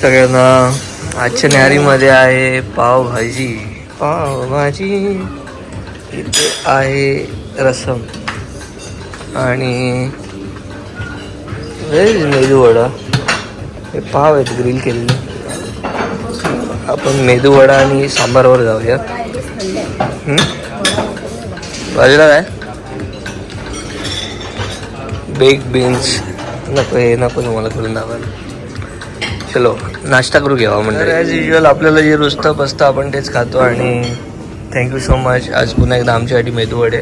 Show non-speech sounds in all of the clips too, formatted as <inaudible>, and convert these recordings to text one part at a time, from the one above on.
सगळ्यांना आजच्या न्यारीमध्ये आहे पावभाजी. पावभाजी इथे आहे रसम. आणि व्हेज मेदू वडा. हे पाव आहेत ग्रिल केलेले. आपण मेदू वडा आणि सांबारवर जाऊया भाजीला काय? बेक बीन्स नको हे नको तुम्हाला करून दाखवायला चलो. नाश्ता करू घ्यावा म्हणजे ॲज युजल आपल्याला जे रुचतं बसतं आपण तेच खातो आणि थँक्यू सो मच आज पुन्हा एकदा आमच्यासाठी मेदू वडे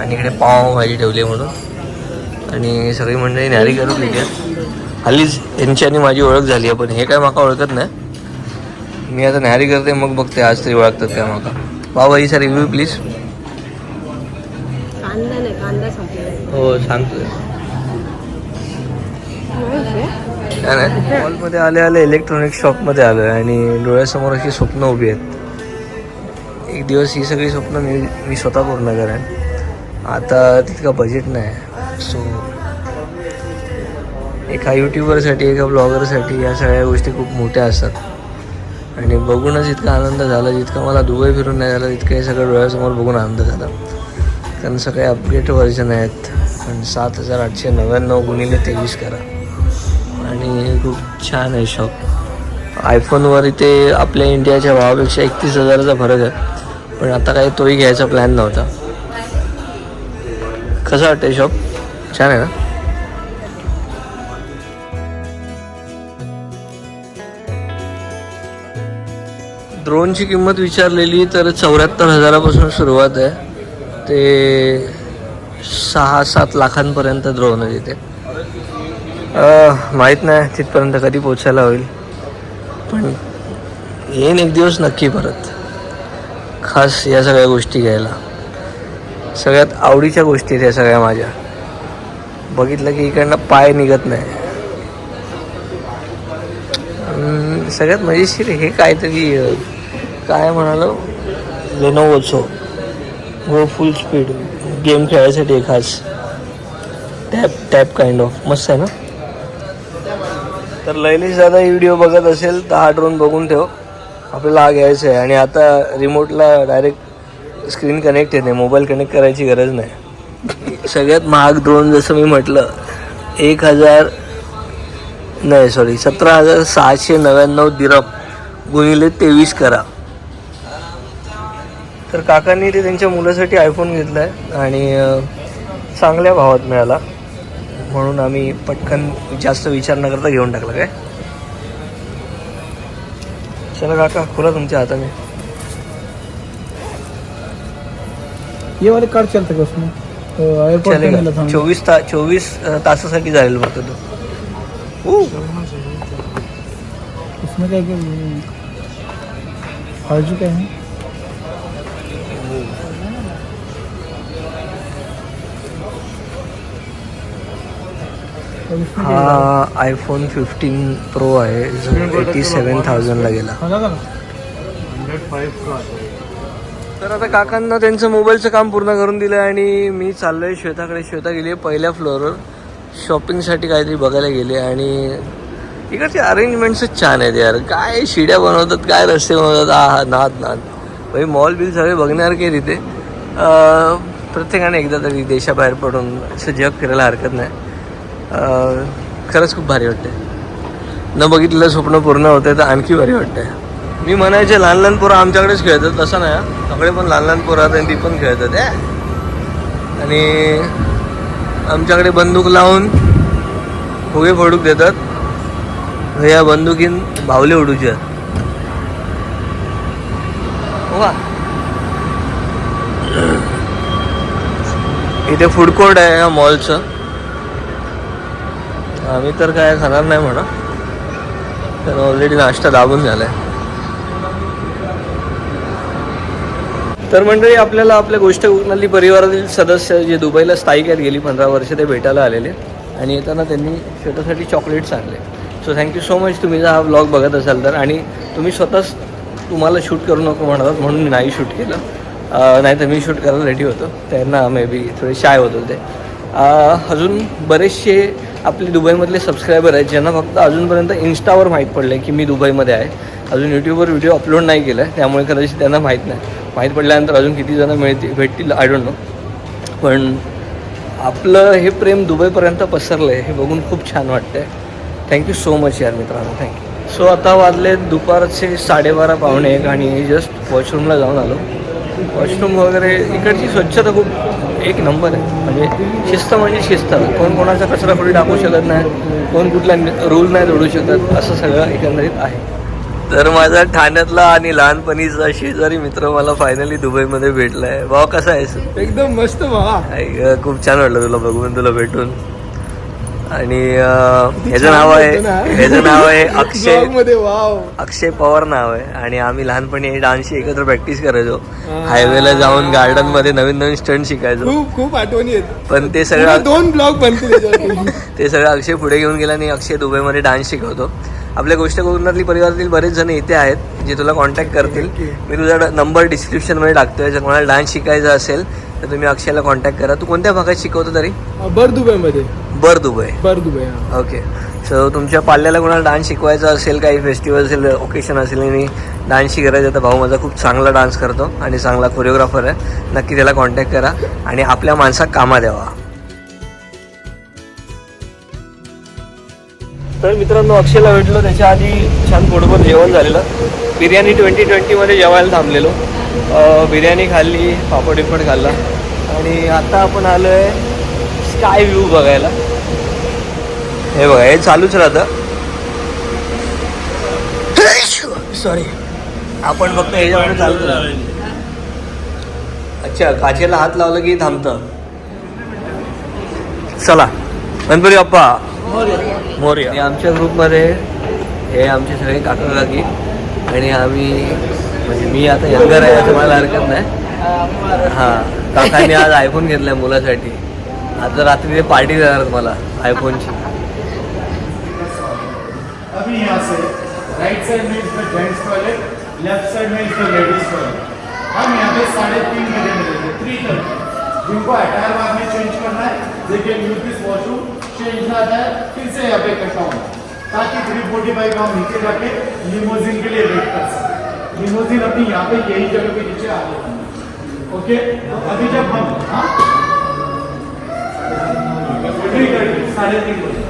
आणि इकडे पाव भाजी ठेवली आहे म्हणून. आणि सगळी मंडळी न्यारी करून गेली आहेत हल्लीच यांची आणि माझी ओळख झाली आहे पण हे काय माका ओळखत नाही. मी आता न्यारी करते मग बघते आज तरी ओळखतात काय माका. पावभाजीचा रिव्ह्यू प्लीज हो सांगतो नाही नाही मॉलमध्ये आले आले इलेक्ट्रॉनिक शॉपमध्ये आलो आहे आणि डोळ्यासमोर अशी स्वप्न उभी आहेत. एक दिवस ही सगळी स्वप्न मी मी स्वतः पूर्ण करेन. आता तितका बजेट नाही. सो एका यूट्यूबरसाठी एका ब्लॉगरसाठी या सगळ्या गोष्टी खूप मोठ्या असतात. आणि बघूनच इतका आनंद झाला जितका मला दुबई फिरून नाही झाला तितका हे सगळं डोळ्यासमोर बघून आनंद झाला. कारण सगळे अपडेट व्हर्जन आहेत. पण सात हजार आठशे नव्याण्णव गुणिले तेवीस करा. आणि खूप छान आहे शॉप आयफोनवर इथे आपल्या इंडियाच्या भावापेक्षा एकतीस हजाराचा फरक आहे. पण आता काही तोही घ्यायचा प्लॅन नव्हता. कसं वाटतं शॉप छान आहे ना? ड्रोनची किंमत विचारलेली तर चौऱ्याहत्तर हजारापासून सुरुवात आहे. ते सहा सात लाखांपर्यंत ड्रोन आहे तिथे. माहीत नाही तिथपर्यंत कधी पोचायला होईल. पण येईन एक दिवस नक्की परत. खास या सगळ्या गोष्टी घ्यायला. सगळ्यात आवडीच्या गोष्टी आहेत या सगळ्या माझ्या. बघितलं की इकडनं पाय निघत नाही. सगळ्यात मजेशीर हे काहीतरी काय म्हणालो? लेनोवोचो गो फुल स्पीड गेम खेळायसाठी खास. टॅप टॅप काइंड ऑफ मस्त आहे ना? तर लैलेश दादा व्हिडिओ बघत असेल तर हा ड्रोन बघून ठेव. आपल्याला हा घ्यायचा आहे आणि आता रिमोटला डायरेक्ट स्क्रीन कनेक्ट येते. मोबाईल कनेक्ट करायची गरज नाही. सगळ्यात महाग ड्रोन जसं मी म्हटलं एक हजार नाही सॉरी सतरा हजार सहाशे नव्याण्णव दिरप गुणिले तेवीस करा. तर काकांनी ते त्यांच्या मुलासाठी आयफोन घेतला आहे आणि चांगल्या भावात मिळाला. म्हणून आम्ही पटकन जास्त विचार न करता घेऊन टाकला काय? चला काका खुला तुमच्या हाताने. ये वाले कार्ड चलते क्या उसमें। चोवीस ता चोवीस तासासाठी जाईल फक्त तो. उसमें क्या क्या का है क्या हा आयफोन फिफ्टीन प्रो आहे. जो एटी सेवन थाउजंडला गेला? तर आता काकांना त्यांचं मोबाईलचं काम पूर्ण करून दिलं आणि मी चाललोय श्वेताकडे. श्वेता गेली आहे पहिल्या फ्लोअरवर शॉपिंगसाठी काहीतरी बघायला गेले आणि इकडचे अरेंजमेंट्सच छान आहेत यार. काय शिड्या बनवतात काय रस्ते बनवतात. आ नाद नाद. भाई मॉल बिल सगळे बघण्यासारखे तिथे? प्रत्येकाने एकदा तरी देशाबाहेर पडून असं जग फिरायला हरकत नाही. खरंच खूप भारी वाटते न बघितलेलं स्वप्न पूर्ण होते तर आणखी भारी वाटतंय. मी म्हणायचे लहान लहान पोरं आमच्याकडेच खेळतात. तसं नाही सगळे आपले पण लहान लहान पोरं आहेत आणि ती पण खेळतात आणि आमच्याकडे बंदूक लावून फुगे फोडूक देतात. या बंदुकीन भावले उडूचे हो का? इथे फूड कोर्ट आहे या मॉलचं. आम्ही तर काय खाणार नाही म्हणा. तर ऑलरेडी नाश्ता दाबून झालाय. तर मंडळी आपल्याला आपल्या गोष्ट कुणाली परिवारातील सदस्य जे दुबईला स्थायिक आहेत गेली पंधरा वर्ष ते भेटायला आलेले आणि येताना त्यांनी स्वतःसाठी चॉकलेट्स आणले. सो थँक्यू सो मच तुम्ही जर हा ब्लॉग बघत असाल तर. आणि तुम्ही स्वतःच तुम्हाला शूट करू नको म्हणतात म्हणून मी नाही शूट केलं. नाही तर मी शूट करायला रेडी होतो. त्यांना मे बी थोडे शाय होत होते. अजून बरेचसे आपले दुबईमधले सबस्क्रायबर आहेत ज्यांना फक्त अजूनपर्यंत इन्स्टावर माहीत पडलं आहे की मी दुबईमध्ये आहे. अजून यूट्यूबवर व्हिडिओ अपलोड नाही केला आहे त्यामुळे कदाचित त्यांना माहीत नाही. माहीत पडल्यानंतर अजून किती जणं मिळतील भेटतील आय डोंट नो पण आपलं हे प्रेम दुबईपर्यंत पसरलं आहे हे बघून खूप छान वाटतं आहे थँक्यू सो मच यार मित्रांनो थँक्यू सो आता वाजले दुपारचे साडेबारा पावणे एक आणि जस्ट वॉशरूमला जाऊन आलो. वॉशरूम वगैरे इकडची स्वच्छता खूप एक नंबर आहे. म्हणजे शिस्त म्हणजे शिस्त. कोण कोणाचा कचरा कुठे टाकू शकत नाही कोण कुठला रूल नाही जोडू शकत असं सगळं एकंदरीत आहे. तर माझा ठाण्यातला आणि लहानपणीचा शेजारी मित्र मला फायनली दुबईमध्ये भेटला आहे भाऊ कसा आहेस? एकदम मस्त भावा. खूप छान वाटलं तुला बघून तुला भेटून. आणि अं, याचं नाव आहे याचं नाव आहे अक्षयमध्ये अक्षय पवार नाव आहे. आणि आम्ही लहानपणी डान्सची एकत्र प्रॅक्टिस करायचो. हायवेला जाऊन गार्डनमध्ये नवीन नवीन स्टंट शिकायचो. खूप खूप आठवणी आहेत. पण ते सगळं दोन ब्लॉग. <laughs> ते सगळं अक्षय पुढे घेऊन गेला आणि अक्षय दुबईमध्ये डान्स शिकवतो. आपल्या गोष्ट कोकणातली परिवारातील बरेच जण इथे आहेत जे तुला कॉन्टॅक्ट करतील. मी तुझा नंबर डिस्क्रिप्शनमध्ये टाकतोय जर कोणाला डान्स शिकायचा असेल तर तुम्ही अक्षयला कॉन्टॅक्ट करा. तू कोणत्या भागात शिकवतो तरी? बर दुबई मध्ये बर दुबई. बर दुबई ओके सो तुमच्या पाल्याला कोणाला डान्स शिकवायचा असेल काही फेस्टिवल असेल ओकेशन असेल आणि डान्स शिकायचा तर भाऊ माझा खूप चांगला डान्स करतो आणि चांगला कोरिओग्राफर आहे. नक्की त्याला कॉन्टॅक्ट करा आणि आपल्या माणसात कामा द्यावा. तर मित्रांनो अक्षयला भेटलो. त्याच्या आधी छान पोटभर जेवण झालेलं. बिर्याणी ट्वेंटी ट्वेंटीमध्ये जेवायला थांबलेलो. बिर्याणी खाल्ली पापड बिपड खाल्ला. आणि आता आपण आलो आहे स्काय व्ह्यू बघायला. हे बघा हे चालूच राहतं. सॉरी आपण फक्त ह्याच्यामध्ये चालत राहतो अच्छा काचेला हात लावला की थांबतं. चला गणपती बाप्पा. मोर्या. आमच्या ग्रुपमध्ये हे आमचे सगळे काका काकी. आणि आम्ही म्हणजे मी आता यंगर आहे असं मला हरकत नाही. हां काकांनी आज आयफोन घेतलाय मुलासाठी. आता रात्री ते पार्टी देणार मला आयफोनची अभी यहाँ से राइट साइड में इसका जेंट्स टॉयलेट लेफ्ट साइड में इसका लेडीज टॉयलेट हम यहाँ पे साढ़े तीन बजे मिलेंगे थ्री थर्टी जिनको अटायर बाद में चेंज करना है देखिए यूज दिस वॉशरूम चेंज ना है फिर से यहाँ पे इकट्ठा होना ताकि थ्री फोर्टी फाइव हम नीचे जाके लिमोजिन के लिए वेट कर सकें। लिमोजिन अपनी यहाँ पे यही जगह पे नीचे आ गए ओके अभी जब हम हाँ? साढ़े तीन बजे।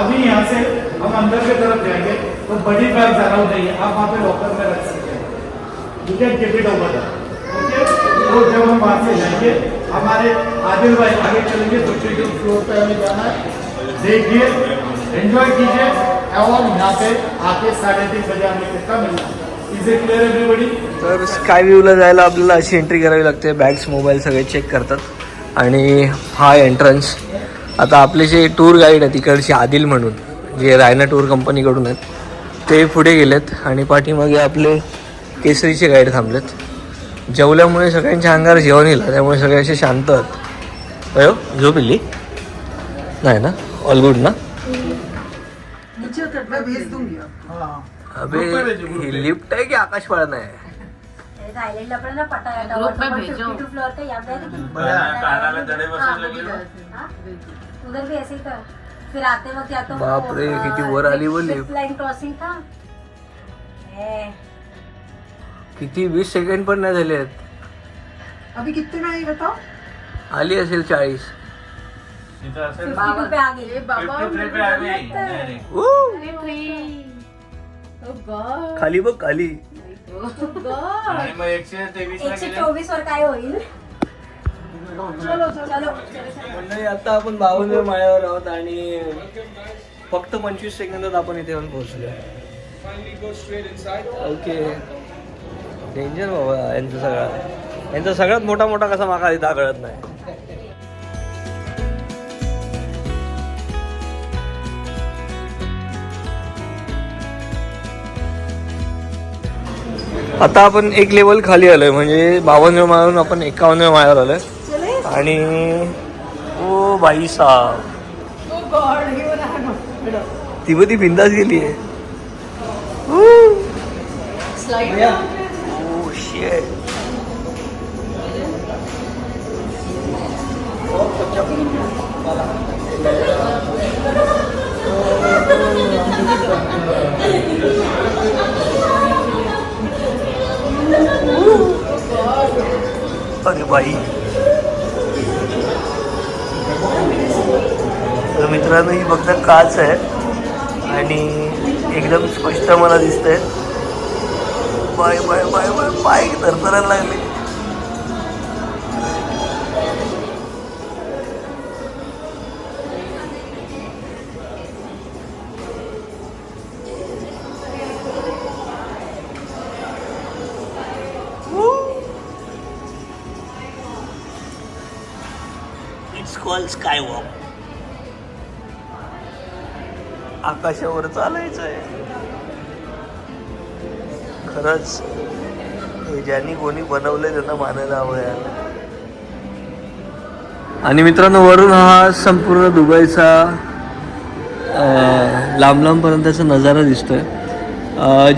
अभी यहाँ से हम अंदर की तरफ़ जाएँगे तो बड़ी बैग ज़्यादा नहीं है आप वहाँ पे लॉकर में रख सकते हैं। ठीक है? कीप इट ओवर ओके तो जब हम वहाँ से जाएँगे, हमारे आदिल भाई आगे चलेंगे दूसरे के फ्लोर पे हमें जाना है। देखिए एंजॉय कीजिए। यहाँ पे आके साढ़े तीन बजे हमें कितना मिलना तर स्काय व्ह्यूला जायला आपल्याला अशी एंट्री करावी लागते. बॅग्स मोबाईल सगळे चेक करतात. आणि हा एंट्रन्स आता आपले जे टूर गाईड आहेत तिकडचे आदिल म्हणून जे रायना टूर कंपनीकडून आहेत ते पुढे गेलेत. आणि पाठीमागे आपले केसरीचे गाईड थांबलेत. जेवल्यामुळे सगळ्यांच्या अंगावर जेवण येईल. त्यामुळे सगळे असे शांत आहेत. अयो झोप इल्ली नाही ना? ऑल गुड ना? अबे ही. लिफ्ट आहे की आकाश पाळणं आहे थाईलैंड पर ना पटा ग्रुप में भेजो। फ्लोर का याद है हो। हाँ, उधर भी ऐसे ही फिर आते वक्त या तो वो, बाप रे, अ, किती वर आली वो जिप lift. लाइन क्रॉसिंग था. ए, किती वीस सेकंड पण नाही झाले आहेत अभी कितने में आई बताओ आली असेल चाळीस. बाबा ऊ, खाली बघ खाली. आणि मग एकशे तेवीस ला एकशे गेले चोवीस वर काय होईल? चलो चलो. मंडळी आता आपण बावन्न माळ्यावर आहोत आणि फक्त पंचवीस सेकंदात आपण इथे येऊन पोहोचलो ओके. डेंजर बाबा यांचा सगळा. यांचा सगळ्यात मोठा मोठा कसा माका इथं कळत नाही. आता आपण एक लेवल खाली आलोय म्हणजे बावन्न माळून आपण एकावन्न माळ्यावर आलोय. आणि ओ बाई साहेब. ती पण ती बिंदास गेली आहे. <laughs> अरे बाई तर मित्रांनो ही फक्त काच आहे आणि एकदम स्पष्ट मला दिसतंय बाय बाय बाय बाय पाय तरतरायला लागली आकाशावर चालायचं आहे खरंच हे ज्यांनी कोणी बनवलंय त्यांना मानायला हवं यार. आणि मित्रांनो वरून हा संपूर्ण दुबईचा लांब लांबपर्यंतचा नजारा दिसतोय.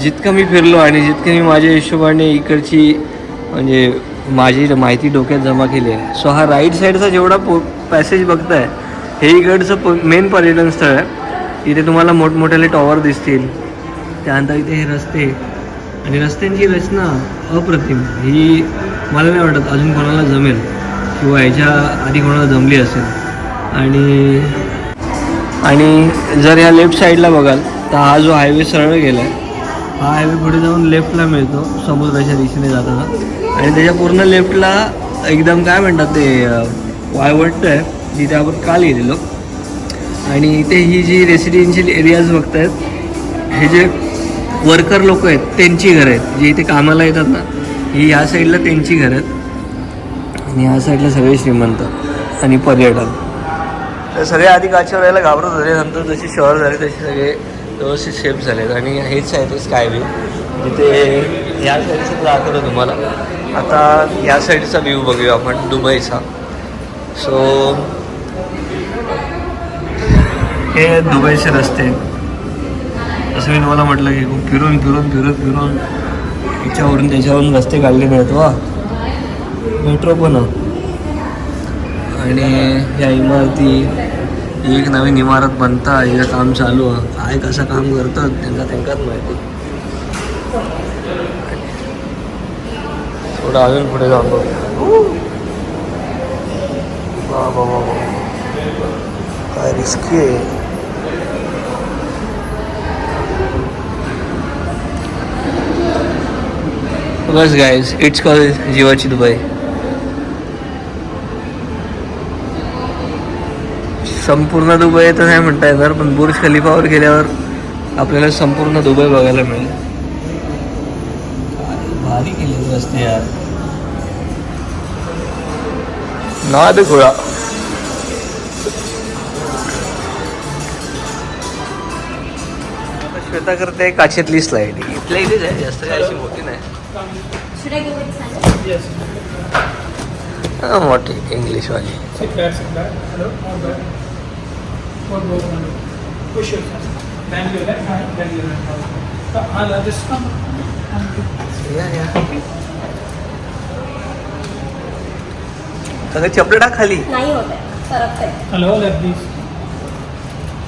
जितकं मी फिरलो आणि जितकं मी माझ्या हिशोबाने इकडची म्हणजे माझी माहिती डोक्यात जमा केली आहे. सो हा राईट साईडचा जेवढा पो पॅसेज बघताय हे इकडचं मेन पर्यटन स्थळ आहे. तिथे तुम्हाला मोठमोठ्याले टॉवर दिसतील. त्यानंतर इथे हे रस्ते. आणि रस्त्यांची रचना अप्रतिम. ही मला नाही वाटत अजून कोणाला जमेल किंवा याच्या आधी कोणाला जमली असेल. आणि आणि जर या लेफ्ट साईडला बघाल तर हा जो हायवे सरळ गेला आहे हा हायवे पुढे जाऊन लेफ्टला मिळतो समुद्राच्या दिशेने जाताना. आणि त्याच्या पूर्ण लेफ्टला एकदम काय म्हणतात ते वायवट आहे जिथे आपण काल गेलेलो. आणि इथे ही जी रेसिडेन्शियल एरियाज बघतायत हे जे वर्कर लोक आहेत त्यांची घरं आहेत. जे इथे कामाला येतात ना ही या साईडला त्यांची घरं आहेत. आणि ह्या साईडला सगळे श्रीमंत आणि पर्यटन तर सगळे आधी काचेवर यायला घाबरत होते. नंतर जसे शहर झाले तसे सगळे व्यवस्थित सेफ झालेत. आणि हेच आहे ते स्कायवे जिथे या साईडचं दाखवलं तुम्हाला. आता या साईडचा व्ह्यू बघूया आपण दुबईचा. सो हे दुबईचे रस्ते. असं मी तुम्हाला म्हटलं की खूप फिरून फिरून फिरून फिरून. याच्यावरून त्याच्यावरून रस्ते काढले मिळत वा. मेट्रो पण आणि ह्या इमारती एक नवीन इमारत बनता हे काम चालू आहे. काय कसं काम करतात त्यांना त्यांकाच माहिती. थोडं अजून पुढे जाऊन बघू. काय रिस्की आहे. बस गाईज इट्स कॉल जीवाची दुबई संपूर्ण दुबई तर नाही म्हणता येणार पण बुर्ज खलिफावर गेल्यावर आपल्याला संपूर्ण दुबई बघायला मिळेल. भारी केले रस्ते यार. नाद खुळा. श्वेता करते काचेतली स्लाईड इथल्या इथेच आहे जास्त काही अशी मोठी नाही. Should I give it sign? Yes. हा, मोठी इंग्लिशवाली Sit back, sit back. Hello, all back. One more, one more. Push yourself. Bend your left hand, bend your right hand. Uh, I'll just come. सगळे चपले टाक खाली नाही होत आहे सरकत आहे Hello, left please.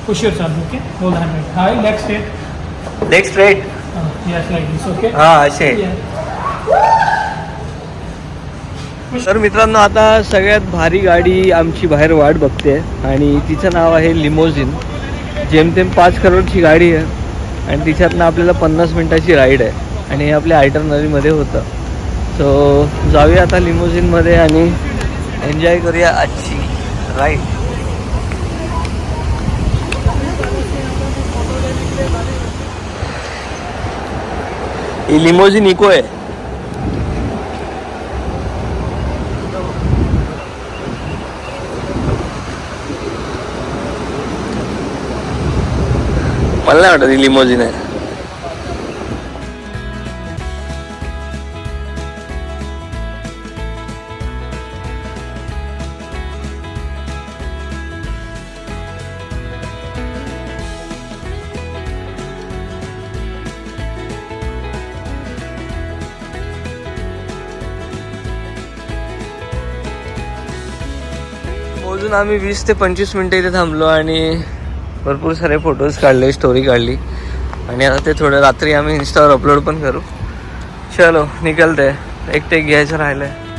Push yourself, okay? Hold hand right. High, leg straight. Leg straight Uh, yes, like this, okay? हा असे Yeah. तर मित्रांनो आता सगळ्यात भारी गाडी आमची बाहेर वाट बघते आणि तिचं नाव आहे लिमोझिन. जेमतेम पाच करोडची गाडी आहे आणि तिच्यातनं आपल्याला पन्नास मिनटाची राईड आहे आणि हे आपल्या आयटरनरीमध्ये होतं. सो जाऊया आता लिमोझिनमध्ये आणि एन्जॉय करूया आजची राईड. ही लिमोझिन इको आहे. मला नाही वाटत ही आहे मोजून आम्ही वीस ते पंचवीस मिनटं इथे थांबलो आणि भरपूर सारे फोटोज काढले स्टोरी काढली. आणि आता ते थोडं रात्री आम्ही इन्स्टावर अपलोड पण करू. चलो निकलते. एकटे घ्यायचं राहिलं आहे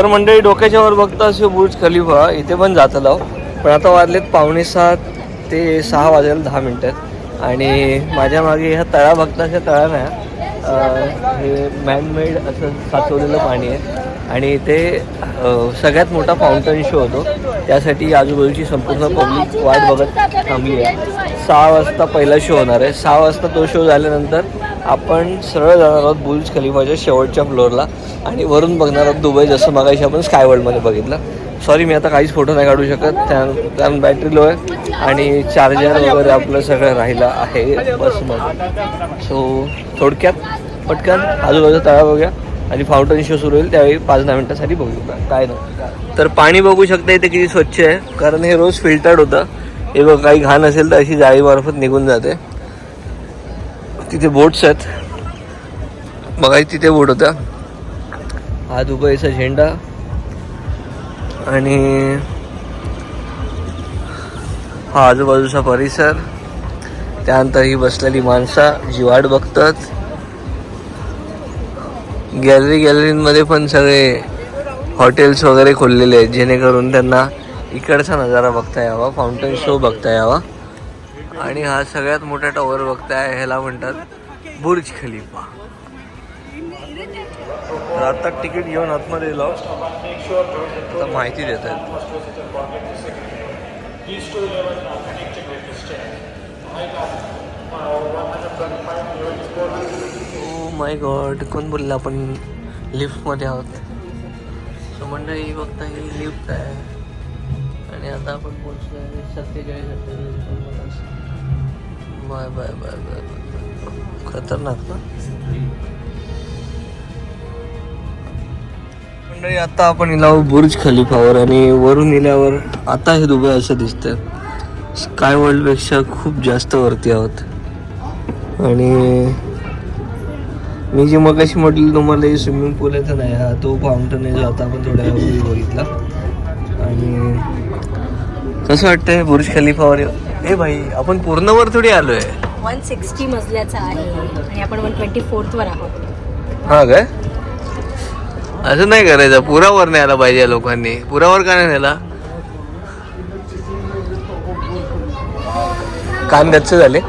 तर मंडळी डोक्याच्या वर बघता असे बुर्ज खलिफा इथे पण जात लाव पण आता वाजलेत पावणे सात ते सहा वाजायला दहा मिनटात आणि माझ्या मागे ह्या तळा बघता अशा तळा नाही. हे मॅनमेड असं साचवलेलं पाणी आहे. आणि इथे सगळ्यात मोठा फाउंटन शो होतो. त्यासाठी आजूबाजूची संपूर्ण पब्लिक वाट बघत थांबली आहे. सहा वाजता पहिला शो होणार आहे. सहा वाजता तो शो झाल्यानंतर आपण सरळ जाणार आहोत बुल्ज खलिफाच्या शेवटच्या फ्लोअरला आणि वरून बघणार आहोत दुबई. जसं मागायची आपण स्काय वर्ल्डमध्ये बघितलं. सॉरी मी आता काहीच फोटो नाही काढू शकत. त्या कारण बॅटरी लो आहे आणि चार्जर वगैरे आपलं सगळं राहिलं आहे बसमध्ये. सो थोडक्यात पटकन आजूबाजूचा तळा बघूया. आणि फाउंटन शो सुरू होईल त्यावेळी पाच दहा मिनटासाठी बघू. काय ना तर पाणी बघू शकता इथे किती स्वच्छ आहे. कारण हे रोज फिल्टर्ड होतं. हे बघ काही घाण असेल तर अशी जाळीमार्फत निघून जाते. तिथे बोट्स आहेत. बघा तिथे बोट होता. हा दुबईचा झेंडा. आणि हा आजूबाजूचा परिसर. त्यानंतर ही बसलेली माणसं जी वाट बघतात. गॅलरी गॅलरीमध्ये पण सगळे हॉटेल्स वगैरे खोललेले आहेत जेणेकरून त्यांना इकडचा नजारा बघता यावा फाउंटन शो बघता यावा. आणि हा सगळ्यात मोठा टॉवर बघताय ह्याला म्हणतात बुर्ज खलिफा. तर आता तिकीट घेऊन आतमध्ये येलो. आता माहिती देत आहेत. माय गॉड कोण बोलला आपण लिफ्टमध्ये आहोत? सो मंडळी बघता ही लिफ्ट आहे. आणि आता आपण पोचलो आहे सत्तेचाळीस bye bye bye bye bye खतरनाक ना? मंडळी आता आपण इला बुर्ज खलिफावर आणि वरून इल्यावर आता हे दुबई असं दिसतं स्काय वर्ल्डपेक्षा खूप जास्त वरती आहोत. आणि मी जी मग अशी म्हटली तुम्हाला स्विमिंग पूल आहे तर नाही हा तो फाउंटन आहे जो आता आपण थोड्या वेळापूर्वी बघितला. आणि कसं वाटतंय बुर्ज खलिफावर ए भाई आपण पूर्ण वर थोडी आलोय. वन सिक्स्टी मजल्याचा आहे आणि आपण वन ट्वेंटी फोर्थवर आहोत. हा काय? असं नाही करायचं पुरावर नाही आला पाहिजे या लोकांनी. पुरावर का नाही नेला कान गच्च झाले.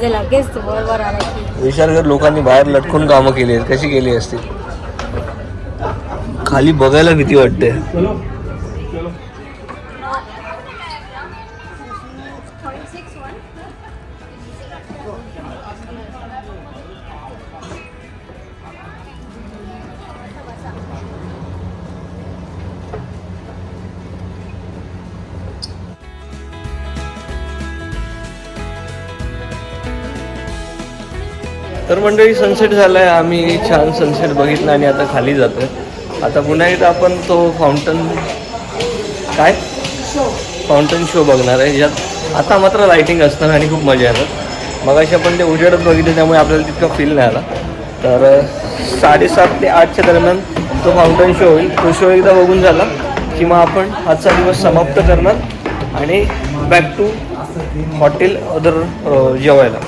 माझे लगेच बरोबर आला की. विचार कर लोकांनी बाहेर लटकून कामं केली आहेत कशी केली असतील खाली बघायला भीती वाटते तर मंडळी सनसेट झाला आहे आम्ही छान सनसेट बघितला आणि आता खाली जातोय. आता पुन्हा एकदा आपण तो फाउंटन काय? फाउंटन शो बघणार आहे ज्यात आता मात्र लाइटिंग असणार आणि खूप मजा येणार. मग अशी आपण ते उजेडत बघितले त्यामुळे आपल्याला तितका फील नाही आला. तर साडेसात ते आठच्या दरम्यान तो फाउंटन शो होईल. तो शो एकदा बघून झाला की मग आपण आजचा दिवस समाप्त करणार आणि बॅक टू हॉटेल अदर जेवायला.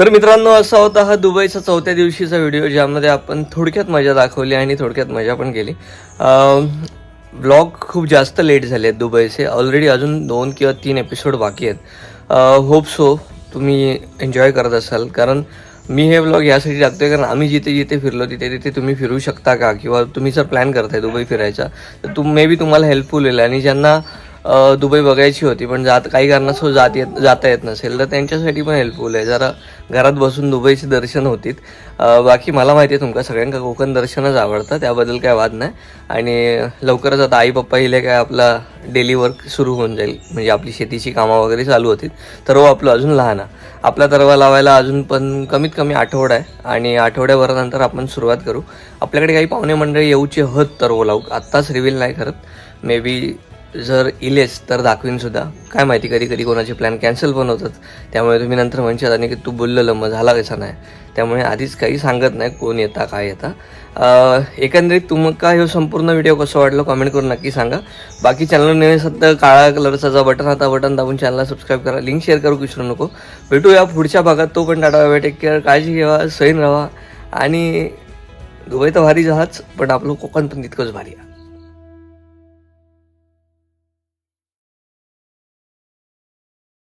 तर मित्रांनो असा होता हा दुबईचा चौथ्या दिवशीचा व्हिडिओ ज्यामध्ये आपण थोडक्यात मजा दाखवली आणि थोडक्यात मजा पण केली. ब्लॉग खूप जास्त लेट झाले आहेत दुबईचे. ऑलरेडी अजून दोन किंवा तीन एपिसोड बाकी आहेत. होप सो तुम्ही एन्जॉय करत असाल. कारण मी हे ब्लॉग यासाठी टाकतोय कारण आम्ही जिथे जिथे फिरलो तिथे तिथे तुम्ही फिरू शकता का? किंवा तुम्ही जर प्लॅन करताय दुबई फिरायचा तर तुम मे बी तुम्हाला हेल्पफुल होईल. आणि ज्यांना दुबई बघायची होती पण जात काही कारणास्तव जात येत जाता येत नसेल. तर त्यांच्यासाठी पण हेल्पफुल आहे. जरा घरात बसून दुबईचे दर्शन होतील. बाकी मला माहिती आहे तुमका सगळ्यांका कोकण दर्शनच आवडतं त्याबद्दल काय वाद नाही. आणि लवकरच आता आई पप्पा येईल काय आपला डेली वर्क सुरू होऊन जाईल. म्हणजे आपली शेतीची कामं वगैरे चालू होतील. तर हो आपलं अजून लहान आहे. आपला तरवा लावायला अजून पण कमीत कमी आठवडा आहे. आणि आठवड्याभरानंतर आपण सुरुवात करू. आपल्याकडे काही पाहुणे मंडळी येऊचे हत तरवो लावू आत्ताच रिव्हील नाही करत. मे बी जर इलेच तर दाखवीन सुद्धा. काय माहिती कधी कधी कोणाचे प्लॅन कॅन्सल पण होतात. त्यामुळे तुम्ही नंतर म्हणशात आणि की तू बोललेलं मग झाला कसा नाही? त्यामुळे आधीच काही सांगत नाही कोण येता काय येता. एकंदरीत तुमका हा संपूर्ण व्हिडिओ कसं वाटलं कमेंट करून नक्की सांगा. बाकी चॅनल नवीन सध्या काळा कलरचा जो बटन आता बटन दाबून चॅनलला सबस्क्राईब करा. लिंक शेअर करू विसरू नको. भेटूया पुढच्या भागात. तो पण टाटा टेक केअर काळजी घ्यावा सैन राहा आणि दुबई तर भारी जहाज पण आपलं कोकण पण तितकंच भारी आहे.